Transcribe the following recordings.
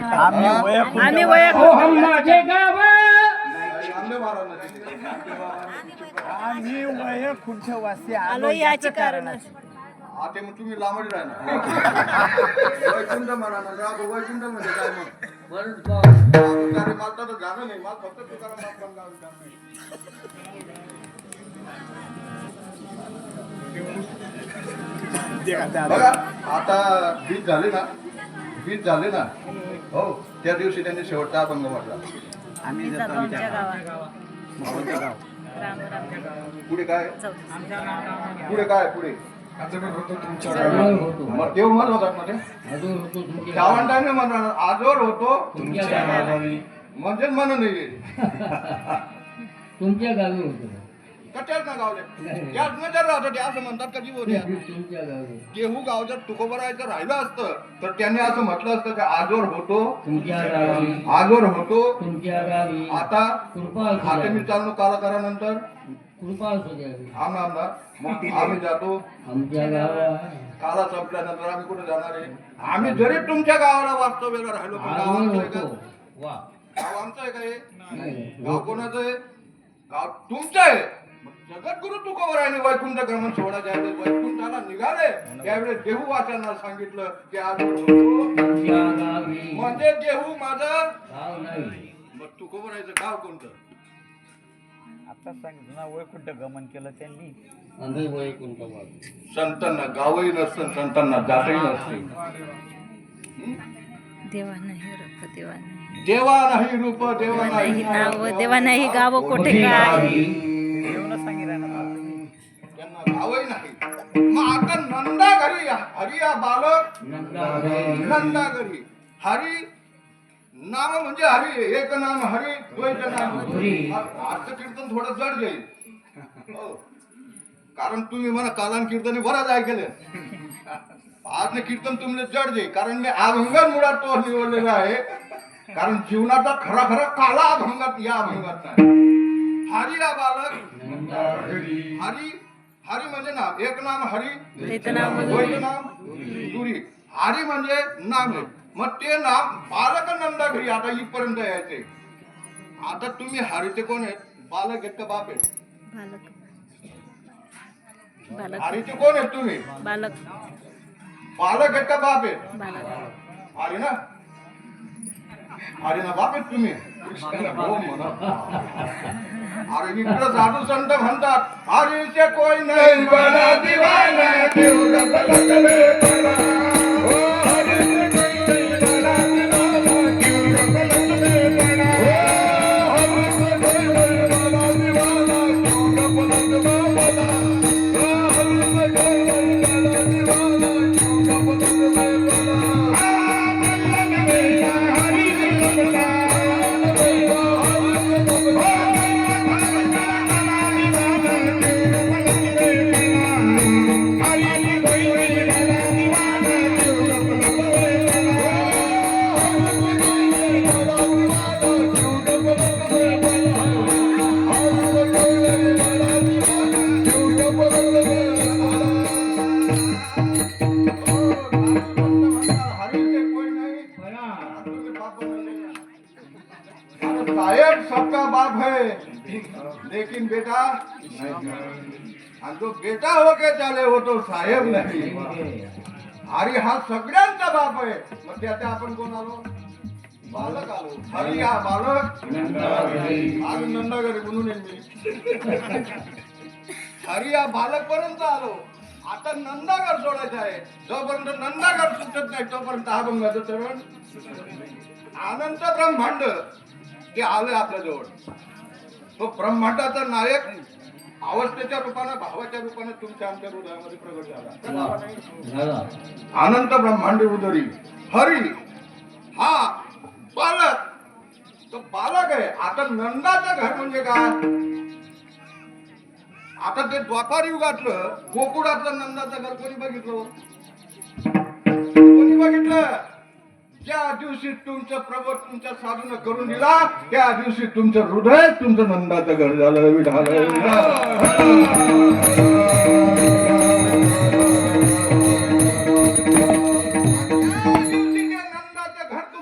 आम्ही वया हो वय खुर्च्या वासी आलो याचे कारण आता मग तुम्ही लांबडी राहणार. वैकुंठ म्हणा ना राब वैकुंठ म्हणजे काय मग? अरे मला तर जाणं नाही. मला फक्त तुकाराम बापांना गावात जाणं नाही. बघा आता बीज झाले ना? बीज झाले ना? हो त्या दिवशी त्यांनी शेवटचा अभंग म्हटला. आम्ही जातो आमच्या गावात. गाव. पुढे काय? पुढे काय? पुढे. आजोर होतो मग देव होतात मध्ये आजोर होतो तुमच्या गावंडाने म्हणा आजवर होतो. तुमच्या गावी म्हणजेच म्हण नाही तुमच्या गावी होतो. कट्यात ना गावले त्याच नजर राहतो ते असं म्हणतात का जीव होते तुमच्या गावी देहू गाव जर तुकोबरायचं राहिलं असतं तर त्यांनी असं म्हटलं असतं की आजवर होतो आजवर होतो आता आता मी. चाललो कालाकारानंतर कृपा असू द्यावी आम आमदार मग आम्ही जातो. आमच्या गावात काला संपल्यानंतर आम्ही कुठे जाणार आहे? आम्ही जरी तुमच्या गावाला वास्तव्याला राहिलो पण गाव आजवर आमचं आहे का? गाव आमचं आहे का हे? गाव कोणाचं आहे? गाव तुमचं आहे. जगद्गुरु तुकोबरायने वैकुंठ क्रमण सोडायचे आहे वैकुंठाला निघाले. त्यावेळेस देहू वाचनाला सांगितलं की आज म्हणजे देहू माझं मग तुकोबरायचं गाव कोणतं? आता सांगितलं ना वैकुंठ गमन केलं त्यांनी. वैकुंठ संतांना गावही नसतं संतांना जातही नसते. देवा नाही रप देवा नाही. देवा नाही रूप देवा नाही देवा नाही गाव कोठे काय नंदा घरी हरी या बालक. नंदाबाई. नंदा घरी. हरी नाम म्हणजे हरी एक नाम हरी द्वैत नाम. आजचं कीर्तन थोडं जड जाईल. हो. कारण तुम्ही मला कालान कीर्तन बराच ऐकलं. आज कीर्तन तुम्हाला जड जाईल. कारण मी अभंगात मुळात तो निवडलेला आहे. कारण जीवनाचा खरा खरा काला अभंगात या अभंगात नाही हरी या बालक. हरी हरी म्हणजे नाम. एक नाम हरी द्वैत नाम नाम दुरी. हरी म्हणजे नाम आहे मग ते नाम बालक नंदा घरी आता इथपर्यंत यायचे. आता तुम्ही हरीचे कोण आहेत? बालक आहेत का बाप आहेत? हरीचे कोण आहेत तुम्ही? बालक. बालक आहेत का बाप आहेत? हरी ना? हरी ना बाप तुम्ही. हो अरे इकडं साधू संत म्हणतात हरीचे कोई नाही तो जो बेटा हो के चाले हो तो साहेब नाही. अरे हा सगळ्यांचा बाप आहे. म्हणजे मग त्याच्या आपण कोण आलो? बालक आलो. हरी हा बालक. आज नंदागर म्हणून येईन मी. हरी हा बालक पर्यंत आलो. आता नंदागर सोडायचं आहे. जोपर्यंत नंदागर सुटत नाही तोपर्यंत हा बंगाचं चरण अनंत ब्रह्मांड. ते आलं आपल्याजवळ तो ब्रह्मांडाचा नायक अवस्थेच्या रूपानं भावाच्या रूपानं तुमच्या आमच्या हृदयामध्ये प्रगट झाला. अनंत ब्रह्मांडी उदरी. हरी हा बालक. तो बालक आहे. आता नंदाचं घर म्हणजे काय? आता ते द्वापार युगातलं गोकुळातलं नंदाचं घर कोणी बघितलं? कोणी बघितलं? ज्या दिवशी तुमचं प्रबोध तुमच्या साधून करून दिला त्या दिवशी तुमचं हृदय तुमचं नंदाचं घर झालं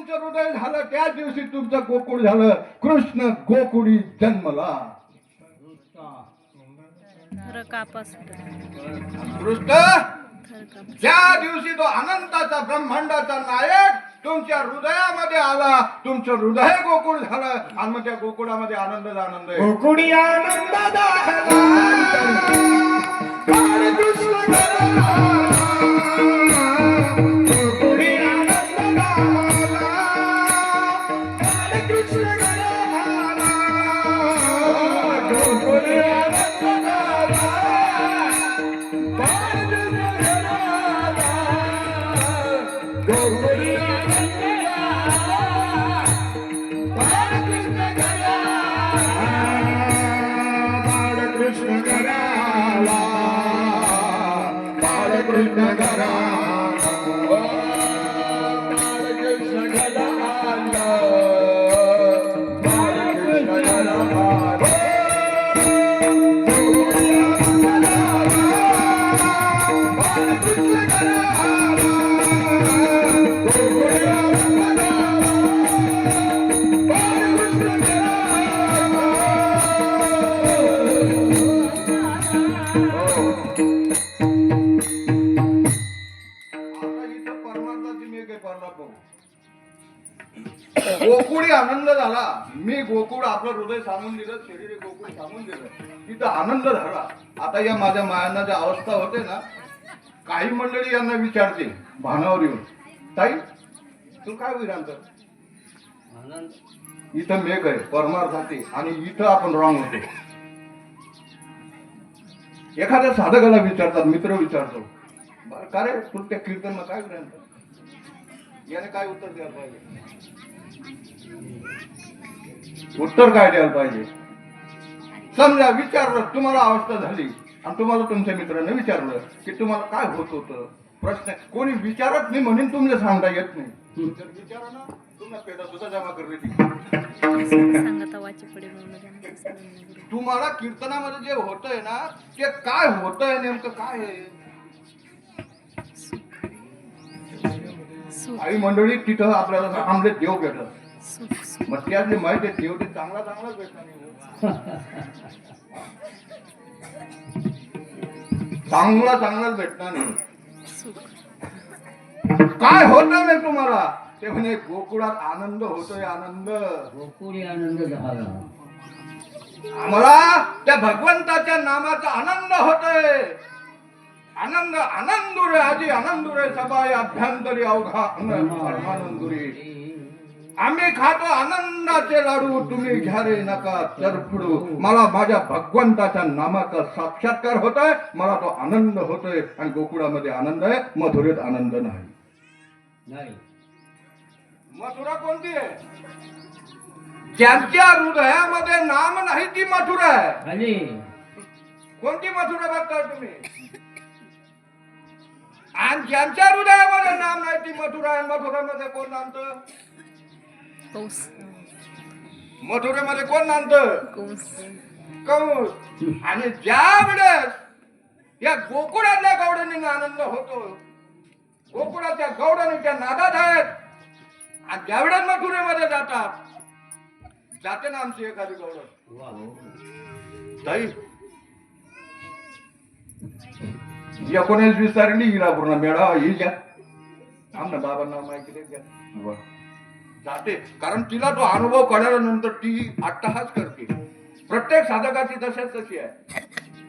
त्या हृदय झालं त्याच दिवशी तुमचं गोकुळ झालं. कृष्ण गोकुळी जन्मला. कृष्ण ज्या दिवशी तो अनंताचा ब्रह्मांडाचा नायक तुमच्या हृदयामध्ये आला तुमचं हृदय गोकुळ झालं आणि मग त्या गोकुळामध्ये आनंद आनंद आहे. गोकुळी आनंद दाहला. ఉండగరా आनंद झाला. मी गोकुळ आपलं हृदय सांगून दिलं शरीर गोकुळ सांगून दिलं. तिथं आनंद झाला. आता या माझ्या मायांना ज्या अवस्था होते ना काही मंडळी यांना विचारते भानावर येऊन ताई तू काय विरांत? इथं मेघ आहे परमार्थाचे आणि इथं आपण रॉंग होतो. एखाद्या साधकाला विचारतात मित्र विचारतो बरं का रे तू त्या कीर्तनला काय विरांत? याने काय उत्तर द्यायला पाहिजे? उत्तर काय द्यायला पाहिजे? समजा विचारलं तुम्हाला अवस्था झाली आणि तुम्हाला तुमच्या मित्राने विचारलं की तुम्हाला काय होत होतं? प्रश्न कोणी विचारत नाही म्हणून तुम्हाला सांगता येत नाही. तुम्हाला सुद्धा जमा तुम्हाला कीर्तनामध्ये जे होतंय ना ते काय होतंय नेमकं काय आहे? काही मंडळी तिथं आपल्याला थांबले देव भेटत. मग त्यातले माहिती आहे देव ते चांगला चांगलाच भेटणार नाही. चांगला चांगलाच भेटणार नाही. काय होत नाही तुम्हाला? ते म्हणे गोकुळात आनंद होतोय आनंद. गोकुळी आनंद झाला. आम्हाला त्या भगवंताच्या नामाचा आनंद होतोय. आनंद आनंदुरे आजी आनंदुरे सबाय अभ्यंतरी अवघा परमानंदुरे आम्ही खातो आनंदाचे लाडू तुम्ही घ्या रे नका तरफडू मला माझ्या भगवंताच्या नामाचा साक्षात्कार होतोय मला तो आनंद होतोय आणि गोकुळामध्ये आनंद आहे मथुरेत आनंद नाही। नाही। मथुरा कोणती आहे? ज्यांच्या हृदयामध्ये नाम नाही ती मथुरा आहे। कोणती मथुरा बघताय तुम्ही? आणि ज्यांच्या हृदयामध्ये नाम नाही ती मथुरा आहे. मथुरामध्ये कोण नांदत? कौस. मथुरेमध्ये कोण नांदत? कौस. कंस. आणि ज्या वेळेस या गोकुळातल्या गौड्यांनी आनंद होतो गोकुळाच्या गौड्याने त्या नादात आहेत. आणि ज्यावेळेस मथुरेमध्ये जातात जाते ना आमची एखादी गौड. ताई एकोणीस वीस तारीख हिरा पूर्ण मेळावा ही घ्या. आमना बाबांना माहिती दे घ्या. जाते. कारण तिला तो अनुभव कळल्यानंतर ती अट्टहास करते. प्रत्येक साधकाची दशाच तशी आहे.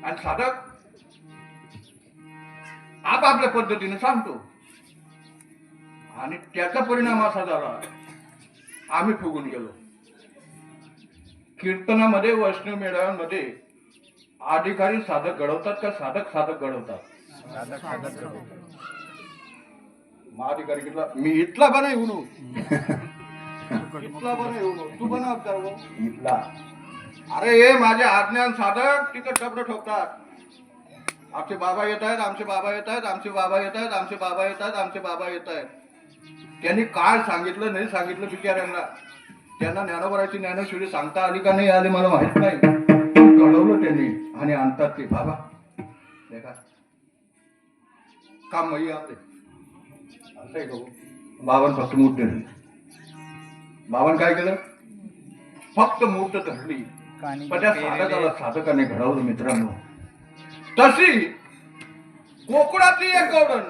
आणि साधक आपापल्या पद्धतीने सांगतो. आणि त्याचा परिणाम असा झाला आम्ही फुगून गेलो. कीर्तनामध्ये वैष्णव मेळाव्यांमध्ये अधिकारी साधक घडवतात का? साधक साधक घडवतात. कितला? मी इथला बना येऊ नो इथला बना येऊ नो तू बना कर इथला. अरे हे माझे अज्ञान साधक तिथं टबड ठोकतात. आमचे बाबा येत आहेत आमचे बाबा येत आहेत आमचे बाबा येत आहेत आमचे बाबा येत आहेत आमचे बाबा येत आहेत. त्यांनी काय सांगितलं नाही सांगितलं बिचाऱ्यांना? त्यांना ज्ञानोबराची ज्ञानेश्वरी सांगता आली का नाही आली मला माहीत नाही. घडवलं त्यांनी. आणि आणतात ते. बाबा काम असं आहे का? बाबांपासून बाबांनी काय केलं? फक्त मूर्त धरली पण त्या साधकाला साधकाने घडवलं मित्रांनो। तशी कोकणातली एक गौडण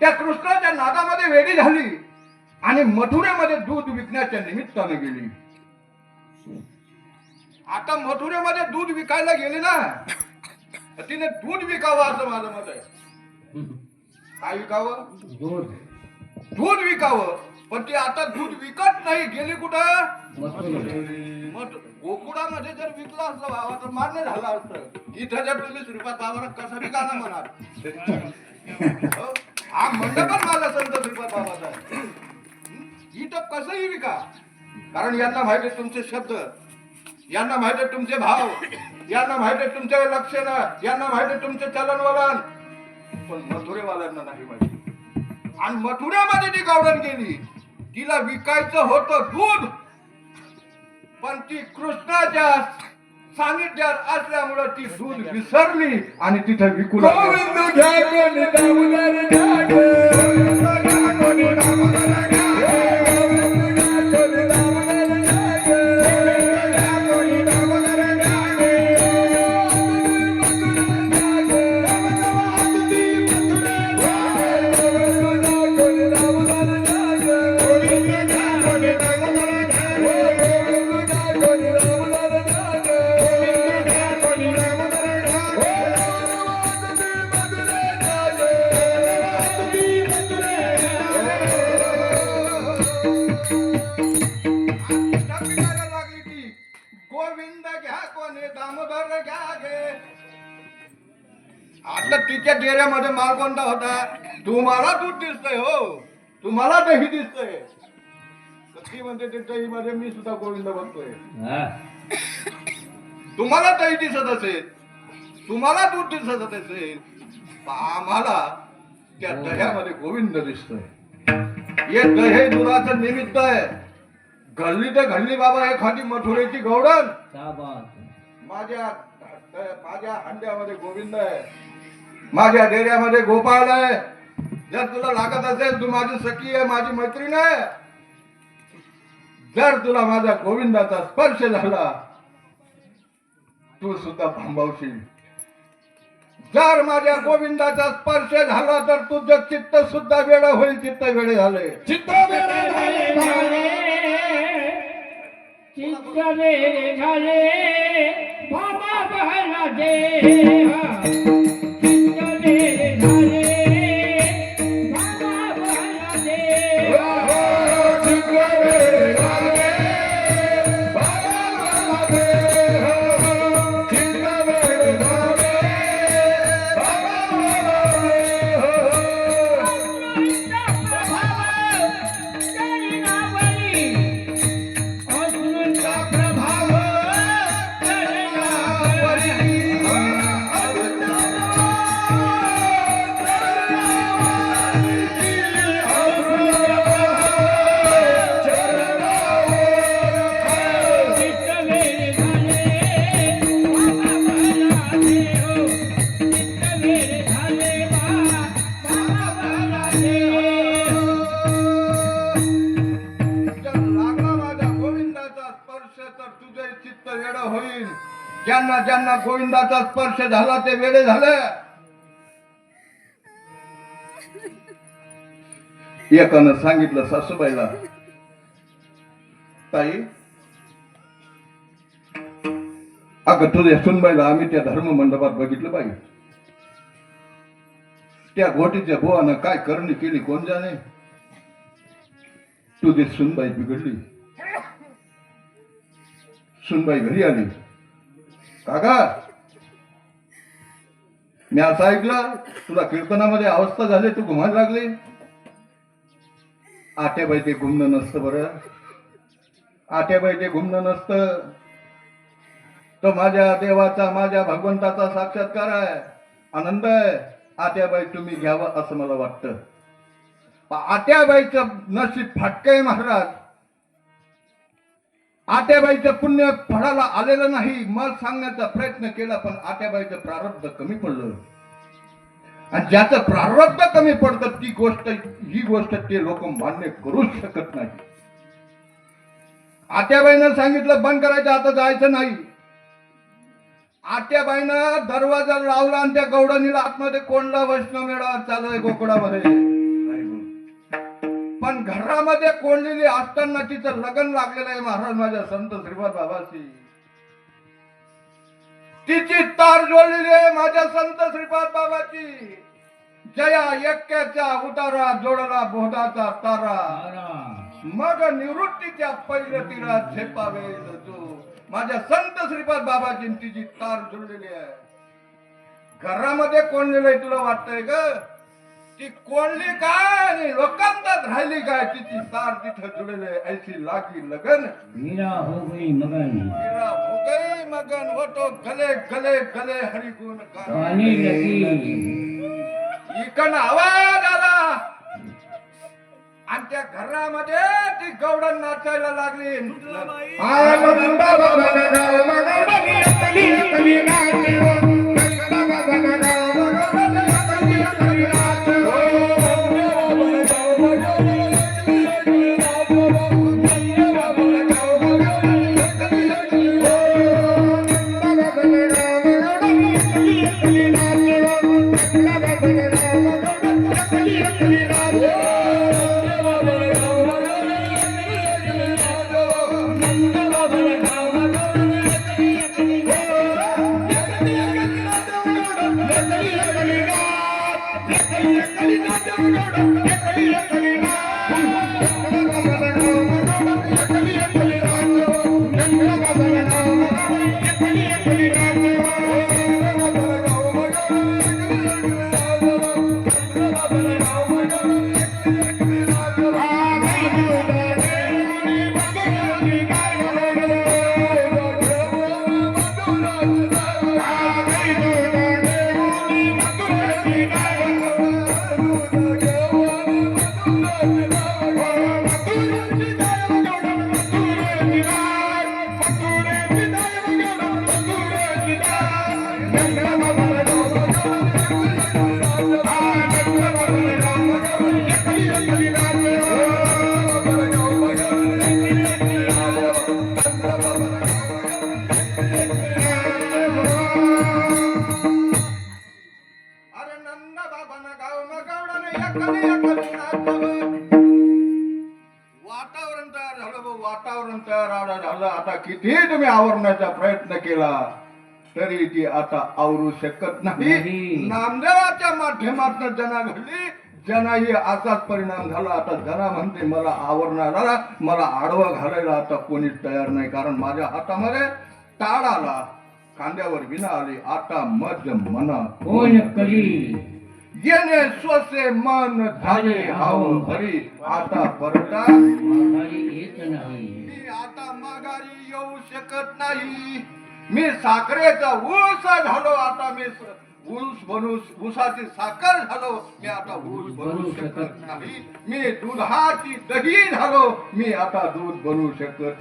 त्या कृष्णाच्या नादामध्ये वेडी झाली आणि मथुरेमध्ये दूध विकण्याच्या निमित्ताने गेली. आता मथुरेमध्ये दूध विकायला गेली ना? तिने दूध विकावं असं माझं मत आहे. काय विकावं? दूध. दूध विकावं. पण ती आता दूध विकत नाही. गेली कुठं. मग गोकुळामध्ये जर विकलं असलं बाबा तर मान्य झालं असतं. इथं जर तुम्ही श्रीपाद बाबाला कसं गाणं म्हणाल? हो? हा मंडपच माझा संत श्रीपाद बाबाचा. इथं कसंही विका. कारण यांना माहिती तुमचे शब्द. यांना माहिती आहे तुमचे भाव. यांना माहिती आहे तुमचे लक्षण. यांना माहिती आहे तुमचे चलन वलन पण मथुरेवाल्यांना नाही माहिती. आणि मथुरेमध्ये ती गावडण गेली. तिला विकायचं होतं दूध. पण ती कृष्णाच्या सानिध्यात असल्यामुळे ती दूध विसरली आणि तिथे विकून डेऱ्यामध्ये माल कोणता होता? तुम्हाला दूध दिसतंय हो. तुम्हाला दही दिसतंय. ती म्हणते ते दहीमध्ये मी सुद्धा गोविंद बघतोय हा. तुम्हाला दही दिसत असेल तुम्हाला दूध दिसत असेल पण आम्हाला त्या दह्यामध्ये गोविंद दिसतोय. हे दहे दुधाचं निमित्त आहे. घडली तर घडली बाबा हे खाली मथुरेची गौडण. है. माझ्या माझ्या हंड्यामध्ये गोविंद आहे. माझ्या डेऱ्यामध्ये गोपाळ आहे. जर तुला लागत असेल तू माझी सखी आहे माझी मैत्रीण आहे. जर तुला माझ्या गोविंदाचा स्पर्श झाला तू सुद्धा थांबवशील. जर माझ्या गोविंदाचा स्पर्श झाला तर तुझं चित्त सुद्धा वेळ होईल. चित्त वेळे झाले. चित्त झाले. चित्त झाले. बाबा गोविंदाचा स्पर्श झाला ते वेडे झालं. एकानं सांगितलं सासूबाईला ताई अगं तुझ्या सुनबाईला आम्ही त्या धर्म मंडपात बघितलं पाहिजे त्या घोटीच्या भुवानं काय करणी केली कोण जाणे? तुझी सुनबाई बिघडली. सुनबाई घरी आली. काका. मी असं ऐकलं तुला कीर्तनामध्ये अवस्था झाली तू घुमायला लागली. आट्याबाई ते घुमणं नसतं बरं. आट्याबाई ते घुमणं नसतं. तो माझ्या देवाचा माझ्या भगवंताचा साक्षात्कार आहे. आनंद आहे. आट्याबाई तुम्ही घ्यावं असं मला वाटतं. आट्याबाईचं नशीब फाटकय महाराज. आट्याबाईचं पुण्य फळाला आलेलं नाही. मग सांगण्याचा प्रयत्न केला पण आट्याबाईचं प्रारब्ध कमी पडलं. आणि ज्याचं प्रारब्ध कमी पडतं ती गोष्ट ही गोष्ट ते लोक मान्य करूच शकत नाही. आत्याबाईनं सांगितलं बंद करायचं आता जायचं नाही. आत्याबाईनं दरवाजा लावला आणि त्या गौडणीला आतमध्ये कोंडला वैष्णव मेळा चालू आहे गोकुळामध्ये. पण घरामध्ये कोंडलेली असताना तिचं लग्न लागलेलं आहे महाराज माझ्या संत श्रीपाद बाबाशी तिची तार जोडलेली आहे माझ्या संत श्रीपाद बाबाची जया एक्क्याचा उतारा जोडला बोधाचा तारा. मग निवृत्तीच्या पहिल्या तिला झेपावे माझ्या संत श्रीपाद बाबाची तिची तार जुळलेली आहे. घरामध्ये कोणलेलं आहे तुला वाटतंय ग ती कोणली काय आणि लोकांतात राहिली काय तिची तार तिथं जुळलेली आहे ऐशी लागी लगन. मीरा हो गई मगन. मेरा हो गई मगन होतो गले गले गले हरिगुण गाणे. लगी. आवाज आला. आणि त्या घरामध्ये ती गौडण नाचायला लागली. आ मगन बाबा बना मगन बनी अकली अकली अरे केला तरी ती आता आवरू शकत नाही. नामदेवाच्या माध्यमातून जना घडली जनाही असाच परिणाम झाला. आता जना म्हणते मला आवरणार आला. मला आडवं घालायला आता कोणीच तयार नाही. कारण माझ्या हातामध्ये टाळ आला. खांद्यावर विना आली. आता मज मना कोण कली येणे स्वसे मन झाले हाव भरी. आता परता आता माघारी येऊ शकत नाही. मी साखरेचा ऊस झालो आता मी स- ऊस बनू ऊसाची साखर झालो मी आता ऊस बनू शकत नाही. मी दुधाची दही झालो मी आता दूध बनवू शकत